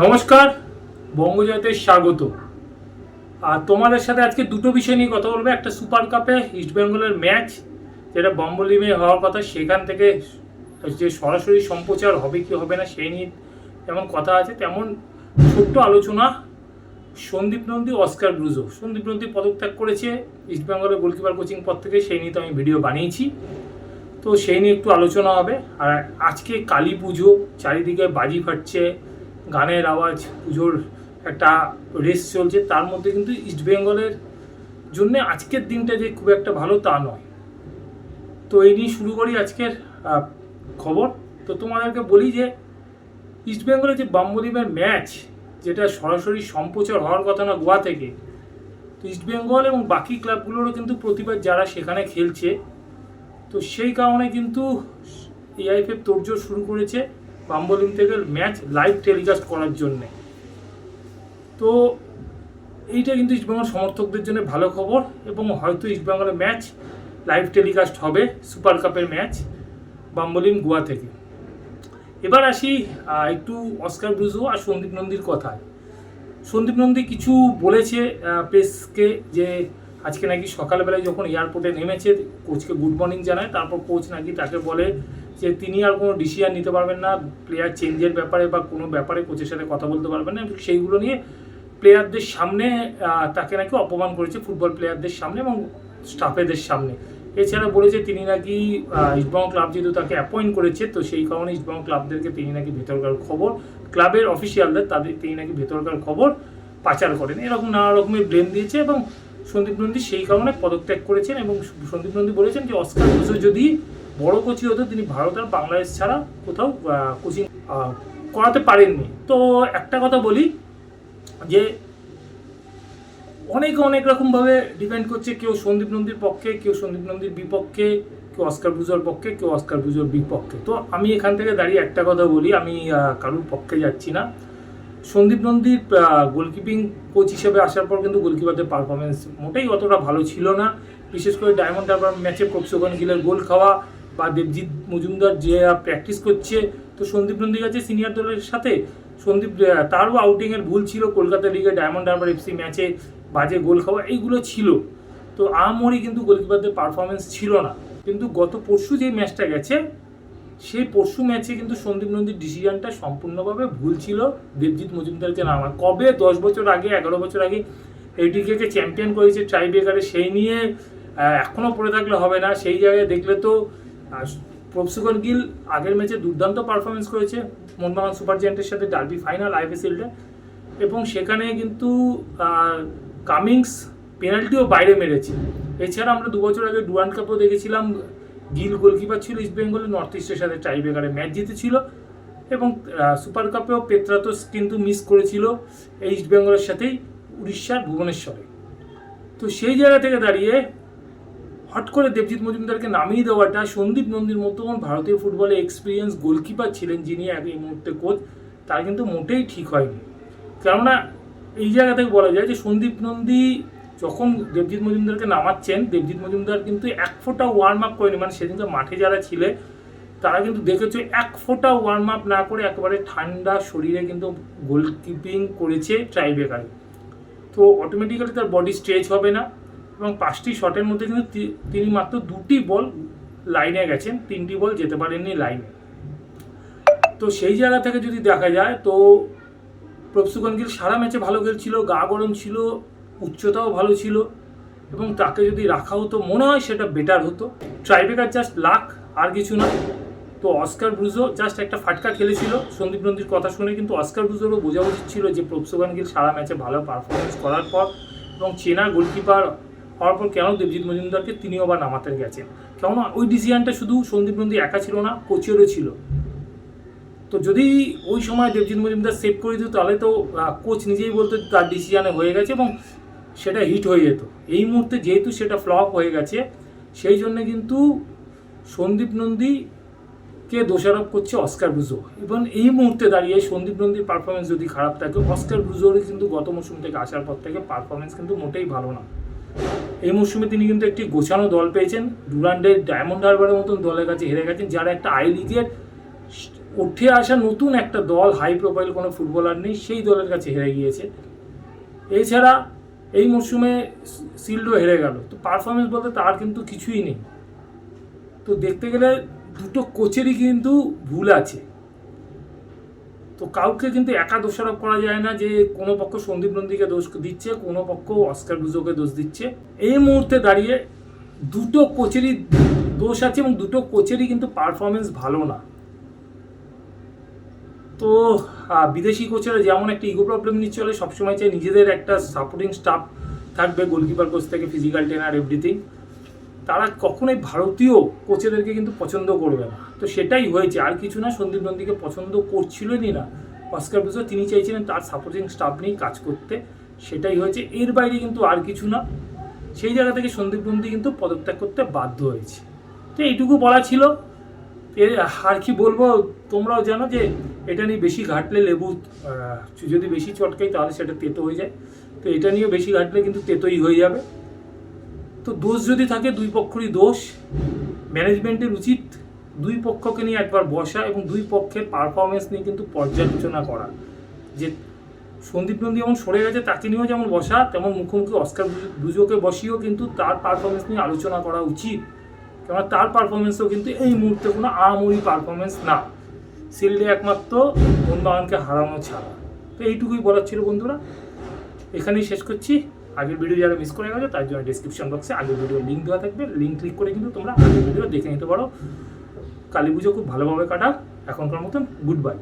নমস্কার, বঙ্গজয়তে স্বাগত। আর তোমাদের সাথে আজকে দুটো বিষয় নিয়ে কথা বলব। একটা সুপার কাপে ইস্টবেঙ্গলের ম্যাচ, যেটা বম্বলিমে হওয়ার কথা, সেখান থেকে যে সরাসরি সম্প্রচার হবে কি হবে না, সেই নিয়ে যেমন কথা আছে, তেমন ছোট্ট আলোচনা সন্দীপ নন্দী, অস্কার ব্রুজো সন্দীপ নন্দী পদত্যাগ করেছে ইস্টবেঙ্গলের গোলকিপার কোচিং পদ থেকে, সেই নিয়ে তো আমি ভিডিও বানিয়েছি। তো সেই নিয়ে একটু আলোচনা হবে। আর আজকে কালী পুজো, চারিদিকে বাজি ফাটছে গানের আওয়াজ, পুজোর একটা রেস চলছে, তার মধ্যে কিন্তু ইস্টবেঙ্গলের জন্য আজকের দিনটা যে খুব একটা ভালো তা নয়। তো এই নিয়ে শুরু করি আজকের খবর। তো তোমাদেরকে বলি যে ইস্টবেঙ্গলের যে বাম্বদ্বীপের ম্যাচ যেটা সরাসরি সম্প্রচার হওয়ার কথা না গোয়া থেকে, তো ইস্টবেঙ্গল এবং বাকি ক্লাবগুলোরও কিন্তু প্রতিবার যারা সেখানে খেলছে। তো সেই কারণে কিন্তু এআইএফএফ তোড়জোড় শুরু করেছে। বাম্বলিম থেকে ম্যাচ লাইভ টেলিকাস্ট করার জন্যে। তো এইটা কিন্তু ইস্টবেঙ্গল সমর্থকদের জন্য ভালো খবর এবং হয়তো ইস্টবেঙ্গলের ম্যাচ লাইভ টেলিকাস্ট হবে সুপার কাপের ম্যাচ বাম্বলিম গোয়া থেকে। এবার আসি একটু অস্কার ব্রুজো আর সন্দীপ নন্দীর কথায়। সন্দীপ নন্দী কিছু বলেছে প্রেসকে যে আজকে নাকি সকালবেলায় যখন এয়ারপোর্টে নেমেছে কোচকে গুড মর্নিং জানায়, তারপর কোচ নাকি তাকে বলে যে তিনি আর কোনো ডিসিশন নিতে পারবেন না প্লেয়ার চেঞ্জের ব্যাপারে বা কোনো ব্যাপারে কোচের সাথে কথা বলতে পারবেন না। সেইগুলো নিয়ে প্লেয়ারদের সামনে তাকে নাকি অপমান করেছে ফুটবল প্লেয়ারদের সামনে এবং স্টাফেদের সামনে। এছাড়া বলেছে তিনি নাকি আহ, ইস্টবেঙ্গল ক্লাব যেহেতু তাকে অ্যাপয়েন্ট করেছে তো সেই কারণে ইস্টবেঙ্গল ক্লাবদেরকে তিনি নাকি ভেতরকার খবর ক্লাবের অফিসিয়ালদের তাদের তিনি নাকি ভেতরকার খবর পাচার করেন। এরকম নানা রকমের ব্লেম দিয়েছে এবং সন্দীপ নন্দী সেই কারণে পদত্যাগ করেছেন এবং সন্দীপ নন্দী বলেছেন যে অস্কার যদি বড় কোচই হতো তিনি ভারত আর বাংলাদেশ ছাড়া কোথাও কোচিং করাতে পারেননি। তো একটা কথা বলি যে অনেকে অনেক রকমভাবে ডিপেন্ড করছে কেউ সন্দীপ নন্দীর পক্ষে, কেউ সন্দীপ নন্দীর বিপক্ষে, কেউ অস্কার পুজোর পক্ষে, কেউ অস্কার পুজোর বিপক্ষে। তো আমি এখান থেকে দাঁড়িয়ে একটা কথা বলি, আমি কারুর পক্ষে যাচ্ছি না। সন্দীপ নন্দীর গোলকিপিং কোচ হিসেবে আসার পর কিন্তু গোলকিপারদের পারফরমেন্স মোটেই অতটা ভালো ছিল না। বিশেষ করে ডায়মন্ড ম্যাচে প্রফসোগান গিলের গোল খাওয়া বা দেবজিৎ মজুমদার যে প্র্যাকটিস করছে, তো সন্দীপ নন্দী আছে সিনিয়র দলের সাথে। সন্দীপ তারও আউটিংয়ের ভুল ছিল, কলকাতা লিগে ডায়মন্ড হারবার এফসি ম্যাচে বাজে গোল খাওয়া, এইগুলো ছিল। তো আমরি কিন্তু গোলকিপারদের পারফরমেন্স ছিল না। কিন্তু গত পরশু যে ম্যাচটা গেছে, সেই পরশু ম্যাচে কিন্তু সন্দীপ নন্দীর ডিসিশনটা সম্পূর্ণভাবে ভুল ছিল। দেবজিৎ মজুমদারকে নামা কবে? দশ বছর আগে, এগারো বছর আগে এটিকে চ্যাম্পিয়ন করেছে ট্রাইবেকারে সেই নিয়ে এখনও এখনও পড়ে থাকলে হবে না। সেই জায়গায় দেখলে তো প্রফসুকন গিল আগের ম্যাচে দুর্দান্ত পারফরমেন্স করেছে মোহনবাগান সুপার জায়ান্টের সাথে ডার্বি ফাইনাল আইপিএসএলটা এবং সেখানে কিন্তু কামিংস পেনাল্টিও বাইরে মেরেছে। এছাড়া আমরা দু বছর আগে ডুরান কাপও দেখেছিলাম, গিল গোলকিপার ছিল ইস্ট বেঙ্গলের নর্থ ইস্টের সাথে টাইব্রেকারে ম্যাচ জিতেছিল। এবং সুপার কাপেও পেত্রাতোস কিন্তু মিস করেছিল এই ইস্ট বেঙ্গলের সাথেই উড়িষ্যার ভুবনেশ্বরে। তো সেই জায়গা থেকে দাঁড়িয়ে হট করে দেবজিৎ মজুমদারকে নামিয়ে দেওয়াটা সন্দীপ নন্দীর মতন ভারতীয় ফুটবলে এক্সপিরিয়েন্স গোলকিপার ছিলেন যিনি এই মুহূর্তে কোচ তার কিন্তু মোটেই ঠিক হয়নি। কেননা এই জায়গা থেকে বলা যায় যে সন্দীপ নন্দী যখন দেবজিৎ মজুমদারকে নামাচ্ছেন, দেবজিৎ মজুমদার কিন্তু এক ফোঁটা ওয়ার্ম আপ করেনি। মানে সেদিনকে মাঠে যারা ছিলে, তারা কিন্তু দেখেছ এক ফোঁটা ওয়ার্ম আপ না করে একেবারে ঠান্ডা শরীরে কিন্তু গোলকিপিং করেছে ট্রাইবেকারে তো অটোমেটিক্যালি তার বডি স্ট্রেচ হবে না। এবং পাঁচটি শটের মধ্যে কিন্তু তিনি মাত্র দুটি বল লাইনে গেছেন, তিনটি বল যেতে পারেননি লাইনে। তো সেই জায়গা থেকে যদি দেখা যায়, তো প্রফসুগন গিল সারা ম্যাচে ভালো খেলছিল, গা গরম ছিল, উচ্চতাও ভালো ছিল এবং তাকে যদি রাখা হতো, মনে হয় সেটা বেটার হতো। ট্রাইবেকার জাস্ট লাক আর কিছু না। তো অস্কার ব্রুজো জাস্ট একটা ফাটকা খেলেছিল। সন্দীপ নন্দীর কথা শুনে কিন্তু অস্কার ব্রুজোরও বোঝা উচিত ছিল যে প্রফসুগান গিল সারা ম্যাচে ভালো পারফরমেন্স করার পর এবং চেনা গোলকিপার হওয়ার পর কেন দেবজিৎ মজুমদারকে তিনিও আবার নামাতে গেছেন? কেননা ওই ডিসিশনটা শুধু সন্দীপ নন্দী একা ছিল না, কোচেরও ছিল। তো যদি ওই সময় দেবজিৎ মজুমদার সেভ করে দিত, তাহলে তো কোচ নিজেই বলতো তার ডিসিশনে হয়ে গেছে এবং সেটা হিট হয়ে যেত। এই মুহূর্তে যেহেতু সেটা ফ্লপ হয়ে গেছে, সেই জন্য কিন্তু সন্দীপ নন্দীকে দোষারোপ করছে অস্কার ব্রুজো। এবং এই মুহূর্তে দাঁড়িয়ে সন্দীপ নন্দীর পারফরমেন্স যদি খারাপ থাকে, অস্কার ব্রুজোর কিন্তু গত মৌসুম থেকে আসার পর থেকে পারফরমেন্স কিন্তু মোটেই ভালো না। এই মৌসুমে তিনি কিন্তু একটি গোছানো দল পেয়েছেন, ডুরান্ডের ডায়মন্ড হারবারের মতন দলের কাছে হেরে গেছেন, যারা একটা আই লিগের উঠে আসা নতুন একটা দল হাই প্রোফাইল কোনো ফুটবলার নেই, সেই দলের কাছে হেরে গিয়েছে। এছাড়া এই মরশুমে সিল্ডও হেরে গেল। তো পারফরমেন্স বলতে তার কিন্তু কিছুই নেই। তো দেখতে গেলে দুটো কোচেরই কিন্তু ভুল আছে। তো কাউকে কিন্তু একা দোষারোপ করা যায় না যে কোনো পক্ষ সন্দীপ নন্দীকে দোষ দিচ্ছে, কোনো পক্ষ অস্কার বুজোকে দোষ দিচ্ছে। এই মুহূর্তে দাঁড়িয়ে দুটো কোচেরই দোষ আছে এবং দুটো কোচেরই কিন্তু পারফরমেন্স ভালো না। তো বিদেশি কোচেরা যেমন একটা ইগো প্রবলেম নিয়ে চলে সবসময় চাই নিজেদের একটা সাপোর্টিং স্টাফ থাকবে গোলকিপার কোচ থেকে ফিজিক্যাল ট্রেনার এভরিথিং তারা কখনোই ভারতীয় কোচেদেরকে কিন্তু পছন্দ করবে না। তো সেটাই হয়েছে। আর কিছু না, সন্দীপ নন্দীকে পছন্দ করছিলেনই না অস্কার বুঝো তিনি চাইছিলেন তার সাপোর্টিং স্টাফ নিয়েই কাজ করতে। সেটাই হয়েছে। এর বাইরে কিন্তু আর কিছু না। সেই জায়গা থেকে সন্দীপ নন্দী কিন্তু পদত্যাগ করতে বাধ্য হয়েছে। তো এইটুকু বলা ছিল। আর কি বলব? তোমরাও জানো যে এটা নিয়ে বেশি ঘাটলে লেবু যদি বেশি চটকাই তাহলে সেটা তেতো হয়ে যায়। তো এটা নিয়েও বেশি ঘাটলে কিন্তু তেতোই হয়ে যাবে। তো দোষ যদি থাকে, দুই পক্ষেরই দোষ। ম্যানেজমেন্টের উচিত দুই পক্ষকে নিয়ে একবার বসা এবং দুই পক্ষের পারফরমেন্স নিয়ে কিন্তু পর্যালোচনা করা। যে সন্দীপ নন্দী যেমন সরে গেছে, তাকে নিয়েও যেমন বসা, তেমন মুখোমুখি অস্কার দুজোকে বসিয়েও কিন্তু তার পারফরমেন্স নিয়ে আলোচনা করা উচিত। কেননা তার পারফরমেন্সও কিন্তু এই মুহূর্তে কোনো আমরি পারফরমেন্স না। সিলডে একমাত্র মোহনবাগানকে হারানো ছাড়া। তো এইটুকুই বলার ছিল বন্ধুরা। এখানেই শেষ করছি। আগের ভিডিও যারা মিস করে গেছে, তার জন্য ডিসক্রিপশন বক্সে আগের ভিডিও লিঙ্ক দেওয়া থাকবে। লিঙ্ক ক্লিক করে কিন্তু তোমরা আগের ভিডিও দেখে নিতে পারো। কালী পুজো খুব ভালোভাবে কাটা এখনকার মতন গুড বাই